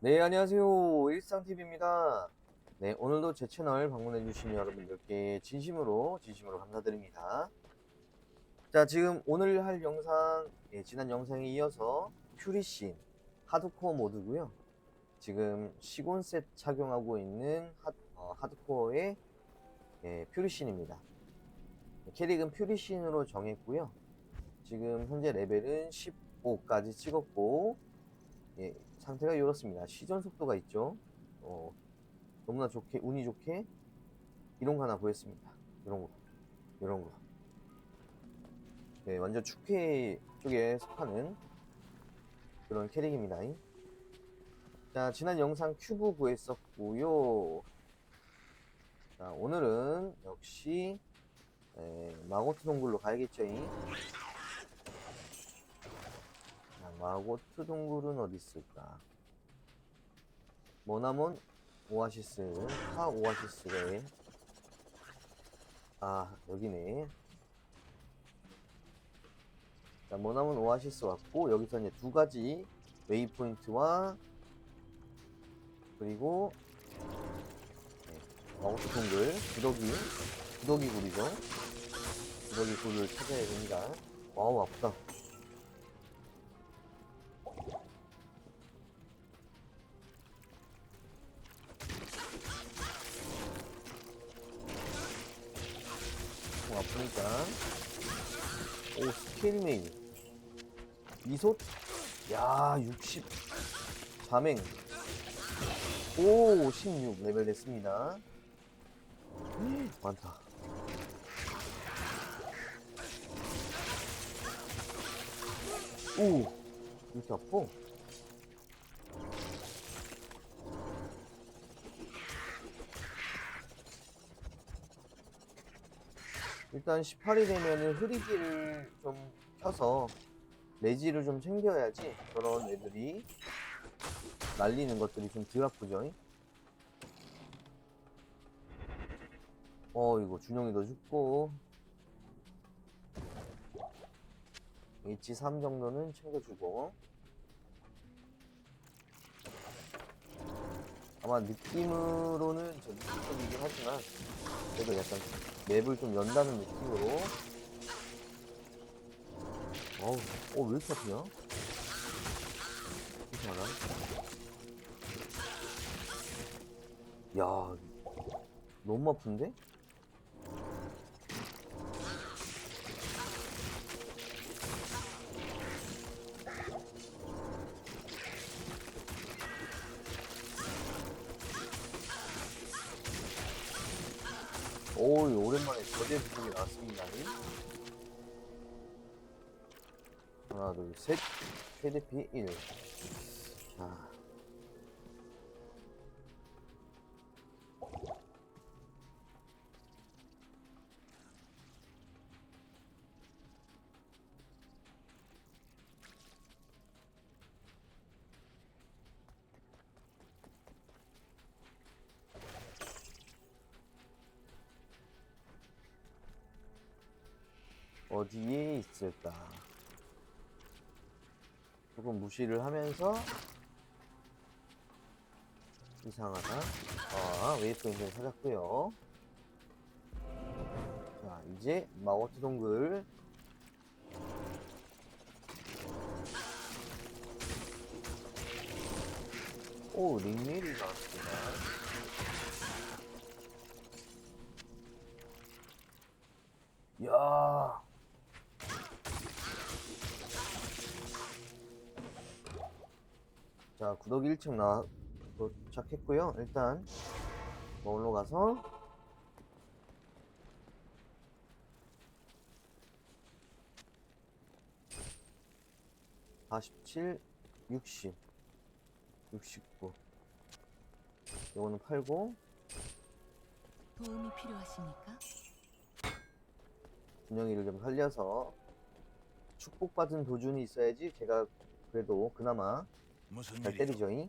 네, 안녕하세요. 일상TV입니다. 네, 오늘도 제 채널 방문해주신 여러분들께 진심으로, 진심으로 감사드립니다. 자, 지금 오늘 할 영상, 예, 지난 영상에 이어서 퓨리신 하드코어 모드고요 지금 시곤셋 착용하고 있는 하, 어, 하드코어의 예, 퓨리신입니다. 캐릭은 퓨리신으로 정했고요 지금 현재 레벨은 15까지 찍었고, 예, 상태가 이렇습니다. 시전 속도가 있죠. 어, 너무나 좋게, 운이 좋게, 이런 거 하나 보였습니다. 이런 거. 이런 거. 네, 완전 축회 쪽에 속하는 그런 캐릭입니다. 자, 지난 영상 큐브 구했었고요 자, 오늘은 역시, 에, 마고트 동굴로 가야겠죠. 자, 마고트 동굴은 어디 있을까? 머나몬 오아시스, 타 오아시스에 아 여기네. 자, 머나몬 오아시스 왔고 여기서 이제 두 가지 웨이포인트와 그리고 네, 마고트 동굴, 구더기, 구더기 굴이죠. 구더기 굴을 찾아야 됩니다. 와우 아프다. 미소? 야60 자맹 오 16 레벨 됐습니다. 많다. 오 이렇게 아파 일단 18이 되면은 흐리기를 좀 켜서 레지를 좀 챙겨야지 저런 애들이 날리는 것들이 좀 덜 아프죠. 어 이거 준영이도 죽고. H3 정도는 챙겨주고. 아마 느낌으로는 저 느낌적이긴 하지만 그래도 약간 맵을 좀 연다는 느낌으로. 어우 어 왜 이렇게 아프냐 이상하나 야 너무 아픈데? 오, 오랜만에 저대 부분이 나왔습니다. 하나, 둘, 셋. KDP 1. 자. 어디에 있을까? 조금 무시를 하면서 이상하다. 아, 웨이포인트를 찾았고요. 자, 이제 마워트 동굴 오, 링메일이 나왔습니다. 자, 구독 1층 나 도착했고요. 일단 머물러 가서 (47) (60) (69) 요거는 팔고 도움이 필요하십니까? 준영이를 좀 살려서 축복받은 도준이 있어야지 걔가 그래도 그나마 무슨 잘 일이죠? 때리죠잉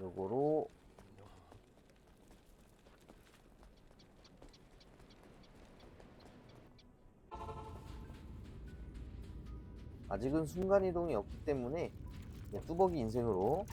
요거로 아직은 순간이동이 없기 때문에 네, 뚜벅이 인생으로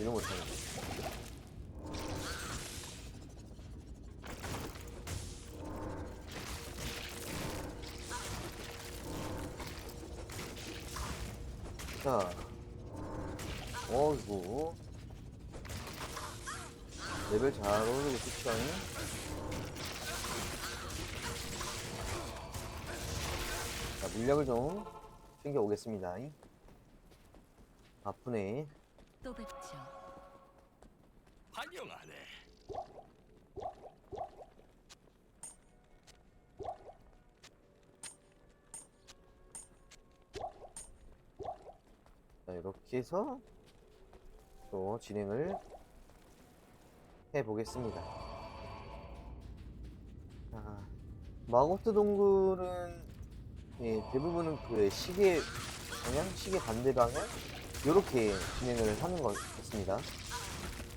가지를 못하네 자 어이구. 레벨 잘 오르고 싶다니 자 물약을 좀 챙겨 오겠습니다. 아프네 또 뵙죠. 환영하네. 자, 이렇게 해서 또 진행을 해 보겠습니다. 자, 마고트 동굴은 예, 대부분은 그 시계 방향, 시계 반대 방향 이렇게 진행을 하는 것 같습니다.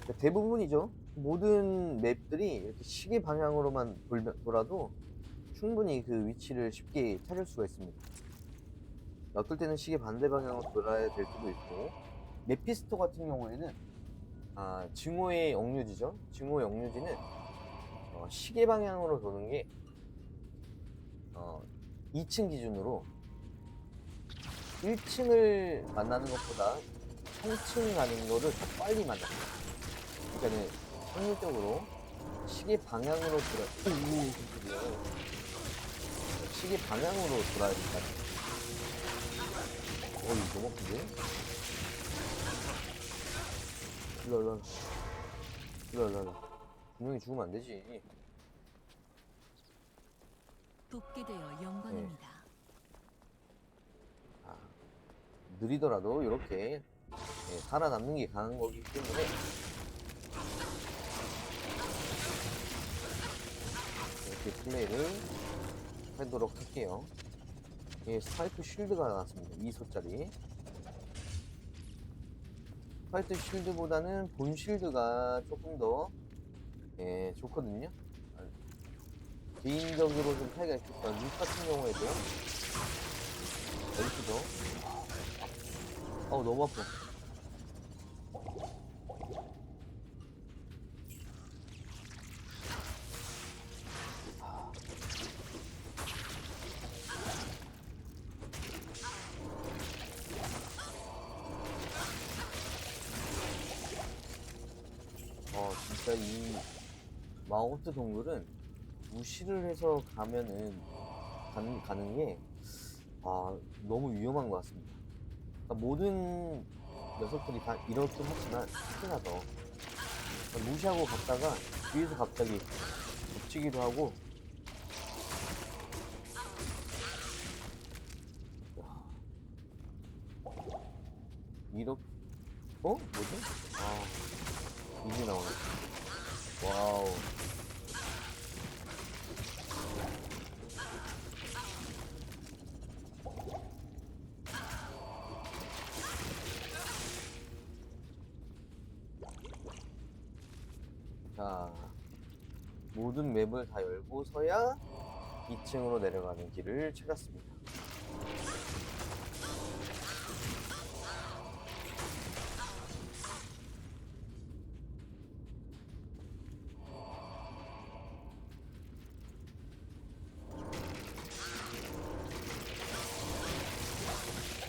그러니까 대부분이죠. 모든 맵들이 이렇게 시계 방향으로만 돌- 돌아도 충분히 그 위치를 쉽게 찾을 수가 있습니다. 어떨 때는 시계 반대 방향으로 돌아야 될 수도 있고 메피스토 같은 경우에는 아, 증오의 역류지죠. 증오의 역류지는 어, 시계 방향으로 도는 게 어, 2층 기준으로 1층을 만나는 것보다 3층 가는 거를 더 빨리 만납니다. 그러니까는 확률적으로 시계 방향으로 돌아, 오. 시계 방향으로 돌아야 된다. 어, 이거 너무 아픈데? 일로, 일로. 일로, 일로, 일로. 분명히 죽으면 안 되지. 돕게 되어 영광입니다. 아, 느리더라도 이렇게 예, 살아남는 게 강한 거기 때문에 이렇게 플레이를 하도록 할게요. 예, 스파이크 쉴드가 나왔습니다. 2소짜리. 스파이크 쉴드보다는 본 쉴드가 조금 더 예, 좋거든요. 아, 개인적으로 좀 차이가 있겠다. 룩 같은 경우에도 여기서도 어우 너무 아파 어 진짜 이 마오트 동굴은 무시를 해서 가면은 가는, 가는 게 아, 너무 위험한 것 같습니다. 그러니까 모든 녀석들이 다 이렇긴 하지만 특히나 더 그러니까 무시하고 갔다가 뒤에서 갑자기 덮치기도 하고 야. 이렇게 어? 뭐지? 아 이게 나오네 와우 자, 모든 맵을 다 열고서야 2층으로 내려가는 길을 찾았습니다.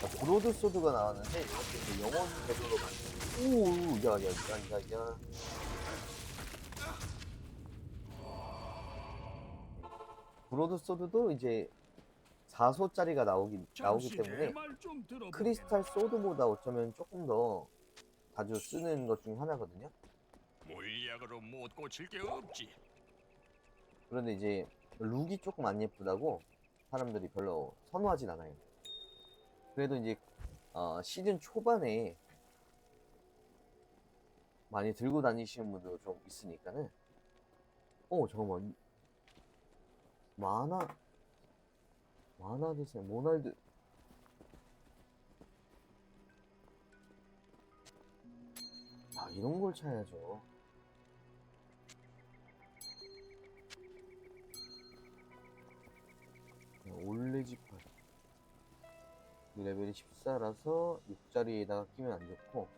자, 브로드 소드가 나왔는데 이렇게 그 영원 배도로 만든 오, 야, 야, 야, 야, 야. 브로드 소드도 이제 4소짜리가 나오기, 나오기 때문에. 크리스탈 소드보다 어쩌면 조금 더 자주 쓰는 것 중 하나거든요. 물약으로 못 고칠 게 없지. 그런데 이제 룩이 조금 안 예쁘다고 사람들이 별로 선호하진 않아요. 그래도 이제 어, 시즌 초반에 많이 들고 다니시는 분도 좀 있으니까는 어 잠깐만 만화 만화 디자인 모날드. 아 이런 걸 차야죠. 올레지팔. 레벨이 14라서 6자리에다가 끼면 안 좋고.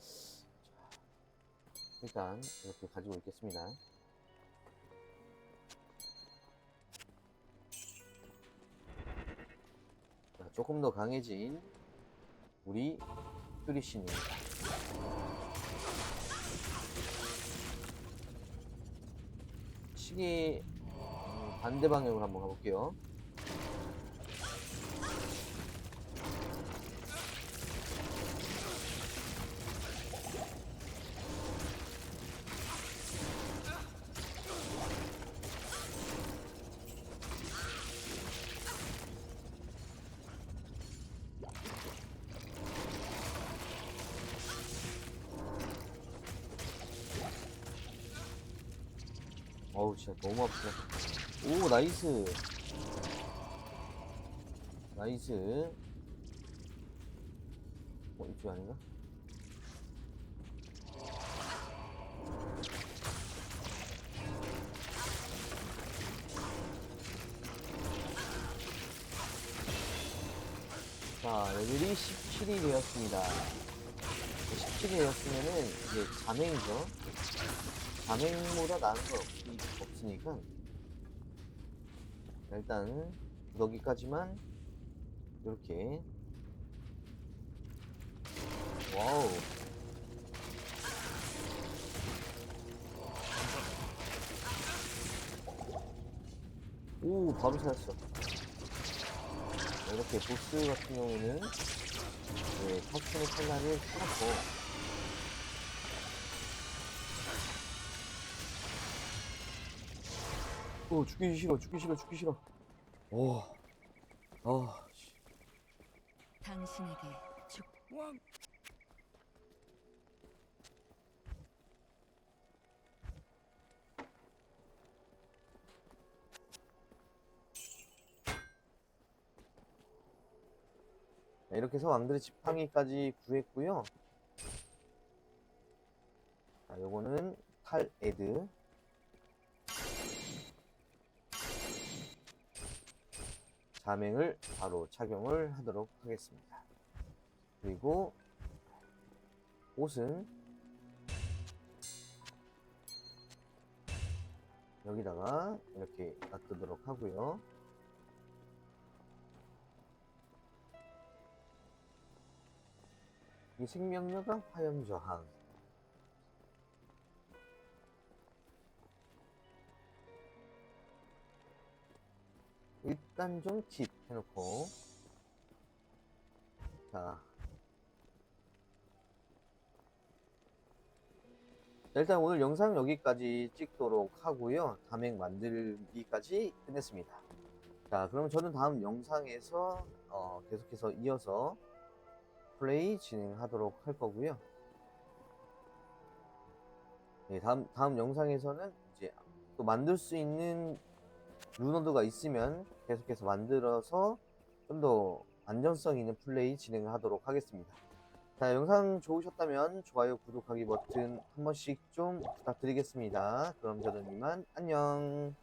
자, 일단 이렇게 가지고 있겠습니다 조금 더 강해진 우리 뚜리씨입니다 시계 음, 반대 방향으로 한번 가볼게요 어우 진짜 너무 아프다. 오 나이스. 나이스. 어 이쪽 아닌가? 자 레벨이 17이 되었습니다. 17이 되었으면은 이제 자맹이죠. 자맹보다 나은 건 없, 없으니까 일단 구더기까지만 이렇게. 와우. 오 바로 찾았어. 이렇게 보스 같은 경우는 네, 파츠의 칼날을 풀었고 오 죽기 싫어 죽기 싫어 죽기 싫어. 오 아, 씨. 당신에게 축 왕. 자, 이렇게 해서 왕들의 지팡이까지 구했고요. 자 요거는 탈 에드 자맹을 바로 착용을 하도록 하겠습니다. 그리고 옷은 여기다가 이렇게 놔두도록 하고요. 이 생명력과 화염 저항 일단 좀킵 해놓고. 자. 자, 일단 오늘 영상 여기까지 찍도록 하고요. 다맹 만들기까지 끝냈습니다. 자 그럼 저는 다음 영상에서 어, 계속해서 이어서 플레이 진행하도록 할 거고요. 네, 다음 다음 영상에서는 이제 또 만들 수 있는 루너드가 있으면 계속해서 만들어서 좀 더 안정성 있는 플레이 진행을 하도록 하겠습니다. 자, 영상 좋으셨다면 좋아요, 구독하기 버튼 한 번씩 좀 부탁드리겠습니다. 그럼 저는 이만 안녕.